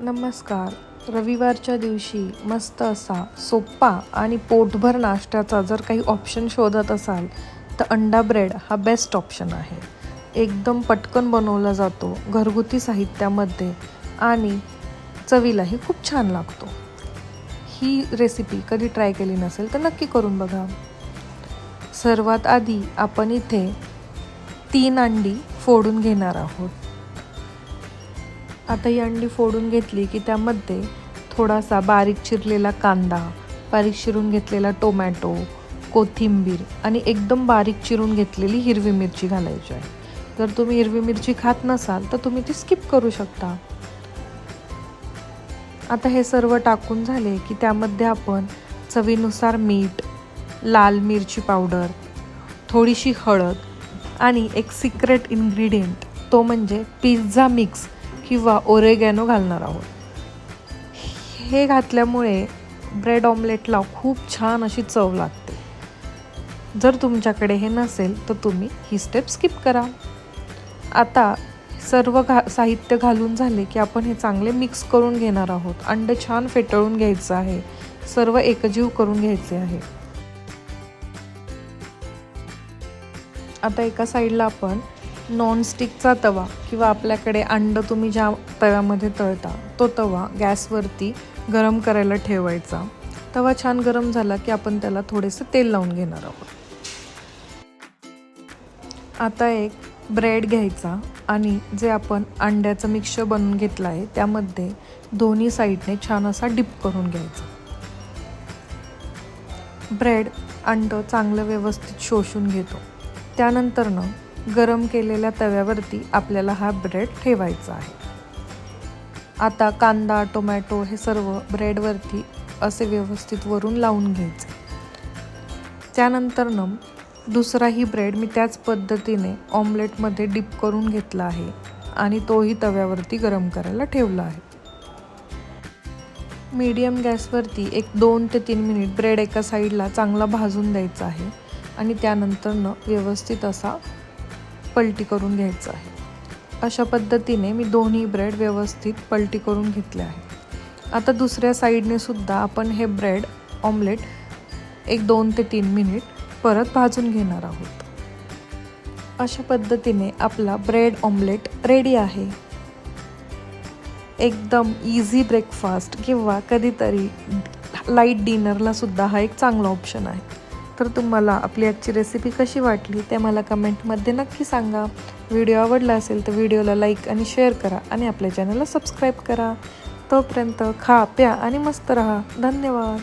नमस्कार. रविवारच्या दिवशी मस्त असा सोप्पा आणि पोटभर नाश्त्याचा जर काही ऑप्शन शोधत असाल तर अंडा ब्रेड हा बेस्ट ऑप्शन आहे. एकदम पटकन बनवला जातो घरगुती साहित्यामध्ये आणि चवीलाही खूप छान लागतो. ही रेसिपी कधी ट्राय केली नसेल तर नक्की करून बघा. सर्वात आधी आपण इथे तीन अंडी फोडून घेणार आहोत. आता ही अंडी फोडून घेतली की त्यामध्ये थोडासा बारीक चिरलेला कांदा बारीक चिरून घेतलेला टोमॅटो कोथिंबीर आणि एकदम बारीक चिरून घेतलेली हिरवी मिरची घालायची आहे. जर तुम्ही हिरवी मिरची खात नसाल तर तुम्ही ती स्किप करू शकता. आता हे सर्व टाकून झाले की त्यामध्ये आपण चवीनुसार मीठ लाल मिरची पावडर थोडीशी हळद आणि एक सिक्रेट इन्ग्रेडियंट तो म्हणजे पिझ्झा मिक्स किंवा ओरेगॅनो घालणार आहोत. हे घातल्यामुळे ब्रेड ऑमलेटला खूप छान अशी चव लागते. जर तुमच्याकडे हे नसेल तर तुम्ही ही स्टेप स्किप करा. आता सर्व घा साहित्य घालून झाले की आपण हे चांगले मिक्स करून घेणार आहोत. अंडे छान फेटळून घ्यायचं आहे. सर्व एकजीव करून घ्यायचे आहे. आता एका साईडला आपण नॉनस्टिकचा तवा किंवा आपल्याकडे अंड तुम्ही ज्या तव्यामध्ये तळता तो तवा गॅसवरती गरम करायला ठेवायचा. तवा छान गरम झाला की आपण त्याला थोडेसे तेल लावून घेणार आहोत. आता एक ब्रेड घ्यायचा आणि जे आपण अंड्याचं मिक्सर बनवून घेतलं आहे त्यामध्ये दोन्ही साईडने छान असा डिप करून घ्यायचा. ब्रेड अंड चांगलं व्यवस्थित शोषून घेतो. त्यानंतरनं गरम केलेल्या तव्यावरती आपल्याला हा ब्रेड ठेवायचा आहे. आता कांदा टोमॅटो हे सर्व ब्रेडवरती असे व्यवस्थित वरून लावून घ्यायचे. त्यानंतरनं दुसराही ब्रेड मी त्याच पद्धतीने ऑमलेटमध्ये डिप करून घेतला आहे आणि तोही तव्यावरती गरम करायला ठेवला आहे. मीडियम गॅसवरती एक दोन ते तीन मिनिट ब्रेड एका साईडला चांगला भाजून द्यायचा आहे आणि त्यानंतरनं व्यवस्थित असा पलटी करून घ्यायचं आहे. अशा पद्धतीने मी दोन्ही ब्रेड व्यवस्थित पलटी करून घेतले आहे. आता दुसऱ्या साईडने सुद्धा आपण हे ब्रेड ऑमलेट एक दोन ते तीन मिनिट परत भाजून घेणार आहोत. अशा पद्धतीने आपला ब्रेड ऑमलेट रेडी आहे. एकदम इझी ब्रेकफास्ट किंवा कधीतरी लाइट डिनरला सुद्धा हा एक चांगला ऑप्शन आहे. तर तुम्हाला आपली आजची रेसिपी कशी वाटली ते मला कमेंटमध्ये नक्की सांगा. व्हिडिओ आवडला असेल तर व्हिडिओला लाईक आणि शेअर करा आणि आपल्या चॅनलला सबस्क्राईब करा. तोपर्यंत खा प्या आणि मस्त रहा. धन्यवाद.